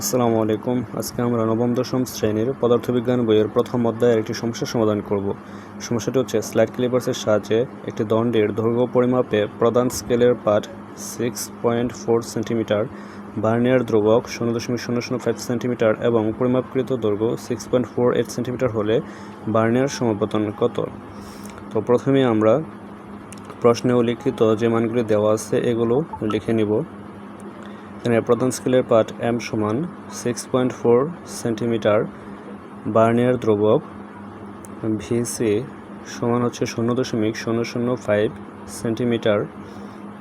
আসসালামু আলাইকুম। আজকে আমরা নবম, দশম শ্রেণির পদার্থবিজ্ঞান বইয়ের প্রথম অধ্যায়ের একটি সমস্যা সমাধান করব। সমস্যাটি হচ্ছে স্লাইড ক্লিপার্সের সাহায্যে একটি দণ্ডের দৈর্ঘ্য পরিমাপে প্রধান স্কেলের পাঠ six point four centimetre vernier ধ্রুবক শূন্য দশমিক শূন্য শূন্য ফাইভ সেন্টিমিটার এবং পরিমাপকৃত দৈর্ঘ্য six point four eight centimetre হলে বার্নিয়ার সমাপতন কত? তো প্রথমে আমরা প্রশ্নে উল্লিখিত যে মানগুলি দেওয়া আছে এগুলো লিখে নিব। এখানে প্রধান স্কেলের পাঠ এম সমান six point four centimetre vernier দ্রবক VC সমান হচ্ছে শূন্য দশমিক শূন্য শূন্য ফাইভ সেন্টিমিটার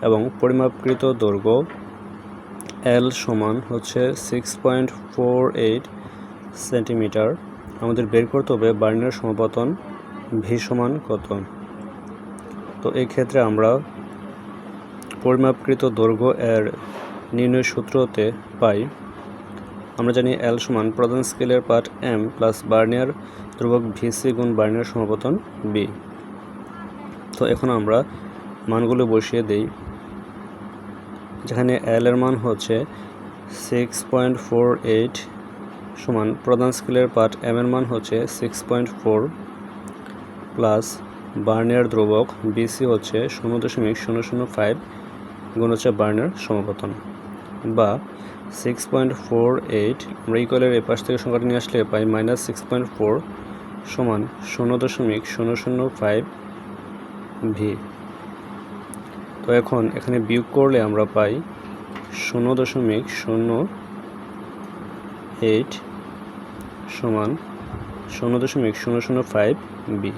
এবং পরিমাপকৃত দৈর্ঘ্য এল সমান হচ্ছে six point four eight centimetre আমাদের বের করতে হবে বার্নিয়ার সমাপতন ভি সমান কত। তো এই ক্ষেত্রে আমরা পরিমাপকৃত দৈর্ঘ্য এর নির্ণয় সূত্রতে পাই। আমরা জানি এল সমান প্রধান স্কেলের পার্ট এম প্লাস বার্নিয়ার ধ্রুবক ভিসি গুণ বার্নিয়ার সমাপতন বি তো এখন আমরা মানগুলো বসিয়ে দেই। যেখানে এল এর মান হচ্ছে সিক্স পয়েন্ট ফোর এইট সমান প্রধান স্কেলের পার্ট এম এর মান হচ্ছে six point four plus Barnier ধ্রুবক বিসি হচ্ছে শূন্য দশমিক শূন্য শূন্য ফাইভ গুণ হচ্ছে বার্নার সমাপতন বা সিক্স পয়েন্ট ফোর এইট আমরা ইকুয়ালের এই পাশ থেকে সংখ্যাটা নিয়ে আসলে পাই মাইনাস সিক্স পয়েন্ট ফোর সমান শূন্য দশমিক শূন্য শূন্য ফাইভ ভি তো এখন এখানে বিয়োগ করলে আমরা পাই শূন্য দশমিক শূন্য এইট সমান শূন্য দশমিক শূন্য শূন্য ফাইভ বি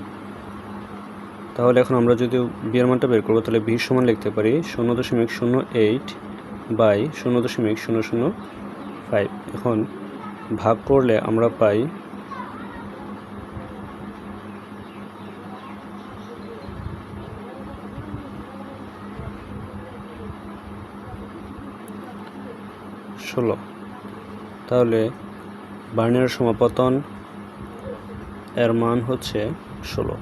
তাহলে এখন আমরা যদি বিয়ের মানটা বের করব, তাহলে বি সমান লিখতে পারি শূন্য দশমিক শূন্য এইট বাই শূন্য দশমিক শূন্য শূন্য ফাইভ এখন ভাগ করলে আমরা পাই ষোলো। তাহলে বার্নিয়ার সমাপতন এর মান হচ্ছে ষোলো।